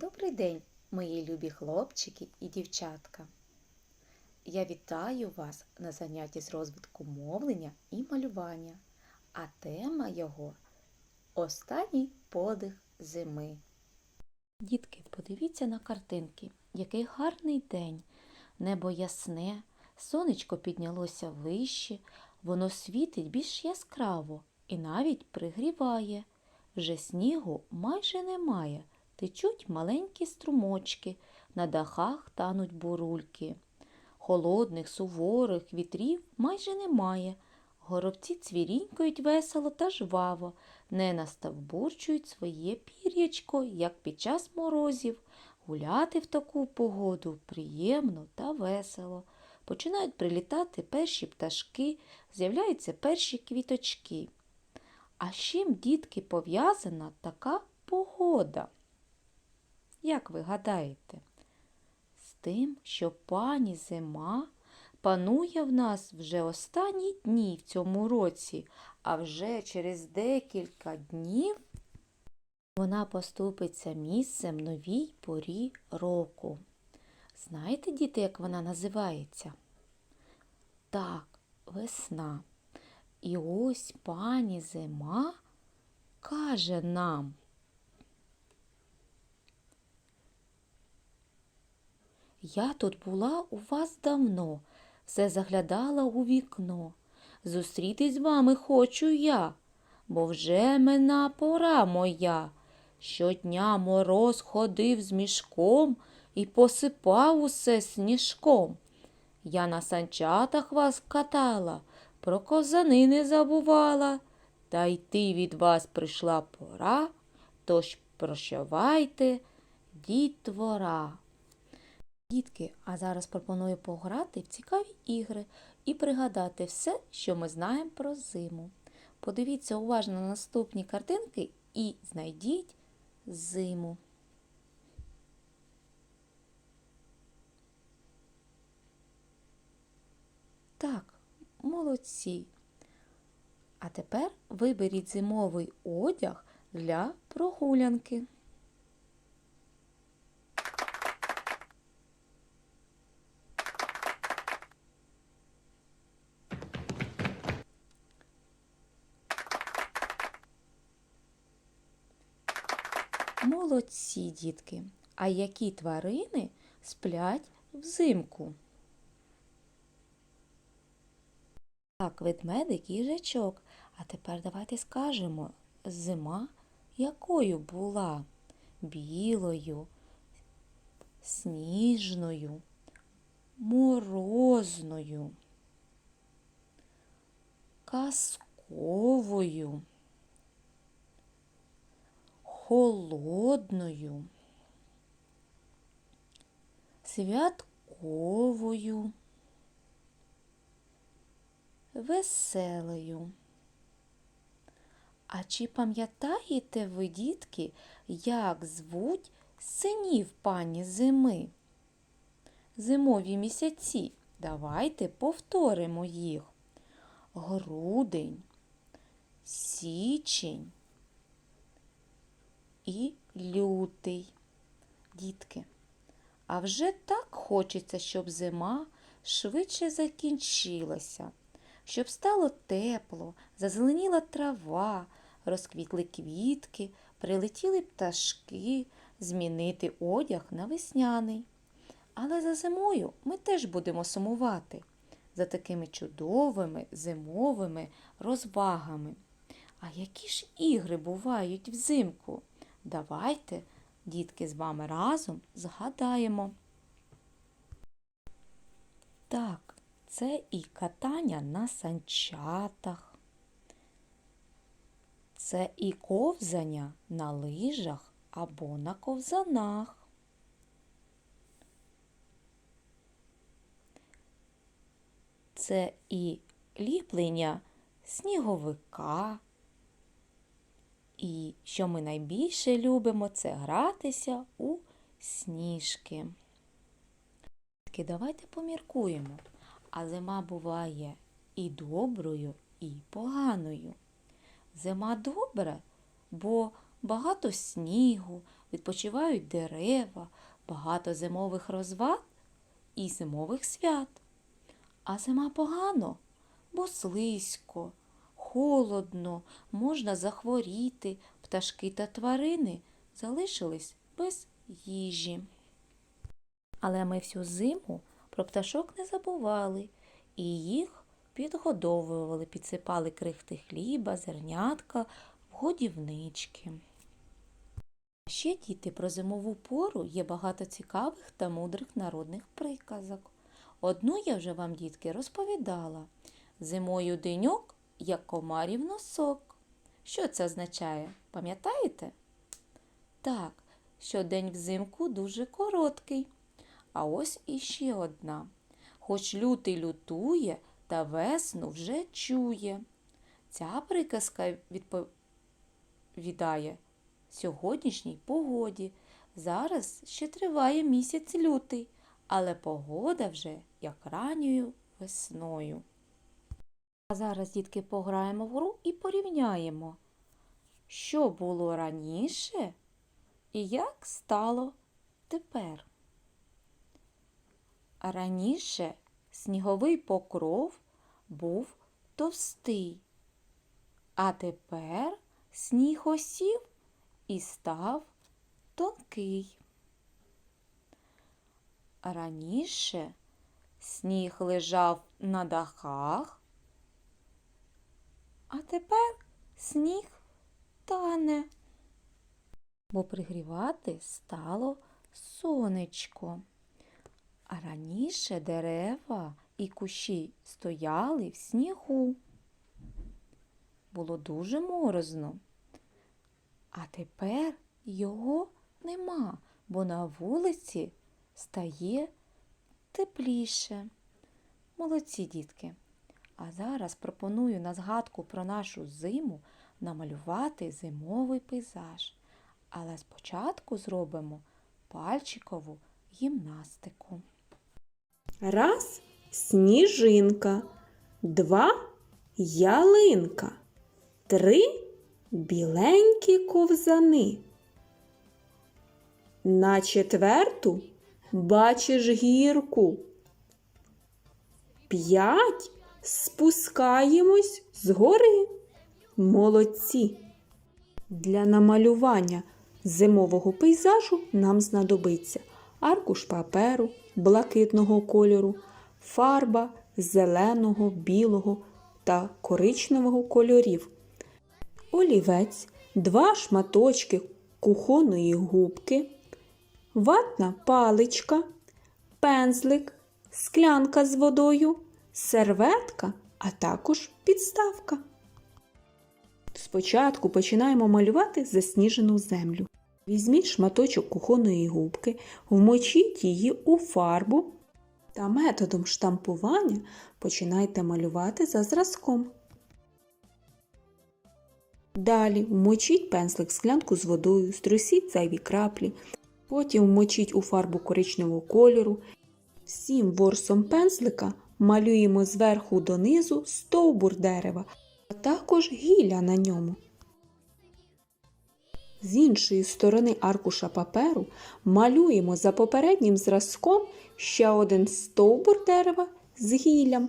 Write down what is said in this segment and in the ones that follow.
Добрий день, мої любі хлопчики і дівчатка. Я вітаю вас на занятті з розвитку мовлення і малювання, а тема його Останній подих зими. Дітки, подивіться на картинки, який гарний день. Небо ясне, сонечко піднялося вище, воно світить більш яскраво і навіть пригріває. Вже снігу майже немає, течуть маленькі струмочки, на дахах тануть бурульки. Холодних, суворих вітрів майже немає. Горобці цвірінькають весело та жваво, не настовбурчують своє пір'ячко, як під час морозів. Гуляти в таку погоду приємно та весело. Починають прилітати перші пташки, з'являються перші квіточки. А чим, дітки, пов'язана така погода? Як ви гадаєте? З тим, що пані зима панує в нас вже останні дні в цьому році, а вже через декілька днів вона поступиться місцем новій порі року. Знаєте, діти, як вона називається? Так, весна. І ось пані зима каже нам. Я тут була у вас давно, все заглядала у вікно. Зустрітись з вами хочу я, бо вже мина пора моя. Щодня мороз ходив з мішком і посипав усе сніжком. Я на санчатах вас катала, про ковзани не забувала, та йти від вас прийшла пора, тож прощавайте, дітвора. Дітки, а зараз пропоную пограти в цікаві ігри і пригадати все, що ми знаємо про зиму. Подивіться уважно на наступні картинки і знайдіть зиму. Так, молодці. А тепер виберіть зимовий одяг для прогулянки. Дітки. А які тварини сплять взимку? Так, ведмедик і їжачок. А тепер давайте скажемо, зима якою була? Білою, сніжною, морозною, казковою, холодною, святковою веселою. А чи пам'ятаєте ви, дітки, як звуть синів пані зими? Зимові місяці. Давайте повторимо їх. Грудень, січень і лютий. Дітки, а вже так хочеться, щоб зима швидше закінчилася щоб стало тепло, зазеленіла трава, розквітли квітки, прилетіли пташки, змінити одяг на весняний. Але за зимою ми теж будемо сумувати за такими чудовими зимовими розвагами. А які ж ігри бувають взимку? Давайте, дітки, з вами разом згадаємо. Так, це і катання на санчатах, це і ковзання на лижах або на ковзанах. Це і ліплення сніговика. І що ми найбільше любимо, це гратися у сніжки. Давайте поміркуємо. А зима буває і доброю, і поганою. Зима добра, бо багато снігу, відпочивають дерева, багато зимових розваг і зимових свят. А зима погано, бо слизько, холодно, можна захворіти, пташки та тварини залишились без їжі. Але ми всю зиму про пташок не забували і їх підгодовували, підсипали крихти хліба, зернятка, в годівнички. Ще діти про зимову пору є багато цікавих та мудрих народних приказок. Одну я вже вам, дітки, розповідала. Зимою деньок, як комарів носок. Що це означає? Пам'ятаєте? Так, що день взимку дуже короткий. А ось іще одна. Хоч лютий лютує, та весну вже чує. Ця приказка відповідає сьогоднішній погоді. Зараз ще триває місяць лютий, але погода вже як ранньою весною. А зараз, дітки, пограємо в гру і порівняємо, що було раніше і як стало тепер. Раніше сніговий покров був товстий, а тепер сніг осів і став тонкий. Раніше сніг лежав на дахах, а тепер сніг тане, бо пригрівати стало сонечко. А раніше дерева і кущі стояли в снігу. Було дуже морозно. А тепер його нема, бо на вулиці стає тепліше. Молодці дітки. А зараз пропоную на згадку про нашу зиму намалювати зимовий пейзаж. Але спочатку зробимо пальчикову гімнастику. Раз сніжинка, два ялинка, три біленькі ковзани. На четверту бачиш гірку. П'ять спускаємось з гори. Молодці. Для намалювання зимового пейзажу нам знадобиться аркуш паперу блакитного кольору, фарба зеленого, білого та коричневого кольорів, олівець, два шматочки кухонної губки, ватна паличка, пензлик, склянка з водою, серветка, а також підставка. Спочатку починаємо малювати засніжену землю. Візьміть шматочок кухонної губки, вмочіть її у фарбу та методом штампування починайте малювати за зразком. Далі вмочіть пензлик склянку з водою, струсіть зайві краплі, потім вмочіть у фарбу коричневого кольору. Всім ворсом пензлика малюємо зверху донизу стовбур дерева, а також гілля на ньому. З іншої сторони аркуша паперу малюємо за попереднім зразком ще один стовбур дерева з гіллям.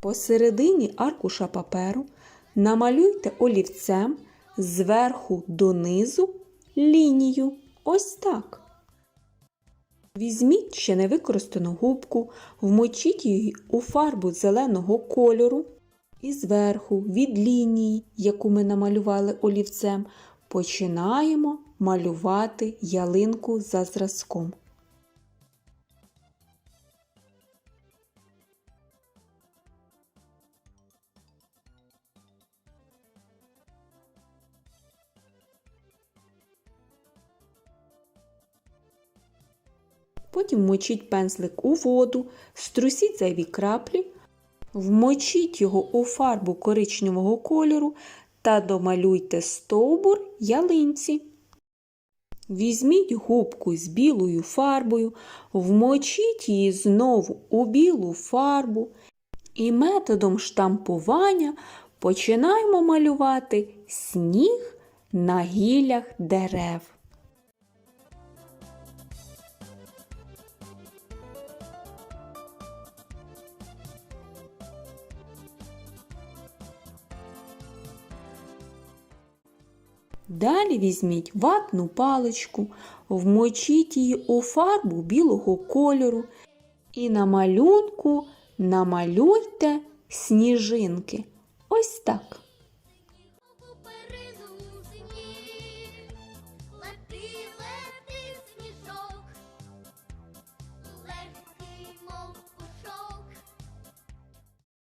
Посередині аркуша паперу намалюйте олівцем зверху донизу лінію. Ось так. Візьміть ще невикористану губку, вмочіть її у фарбу зеленого кольору. І зверху від лінії, яку ми намалювали олівцем, починаємо малювати ялинку за зразком. Потім вмочіть пензлик у воду, струсіть зайві краплі, Вмочіть його у фарбу коричневого кольору та домалюйте стовбур ялинці. Візьміть губку з білою фарбою, вмочіть її знову у білу фарбу і методом штампування починаємо малювати сніг на гіллях дерев. Далі візьміть ватну паличку, вмочіть її у фарбу білого кольору і на малюнку намалюйте сніжинки. Ось так.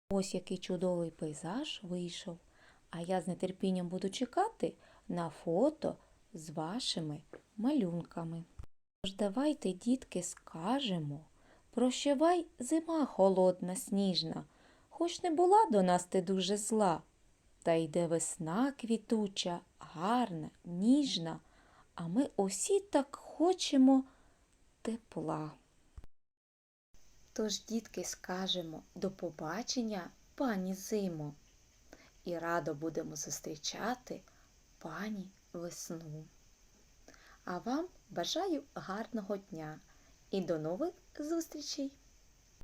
Ось який чудовий пейзаж вийшов. А я з нетерпінням буду чекати на фото з вашими малюнками. Тож давайте, дітки, скажемо, прощавай зима холодна, сніжна, хоч не була до нас ти дуже зла. Та йде весна квітуча, гарна, ніжна, а ми усі так хочемо тепла. Тож, дітки, скажемо до побачення, пані зимо, і радо будемо зустрічати пані весну. А вам бажаю гарного дня і до нових зустрічей!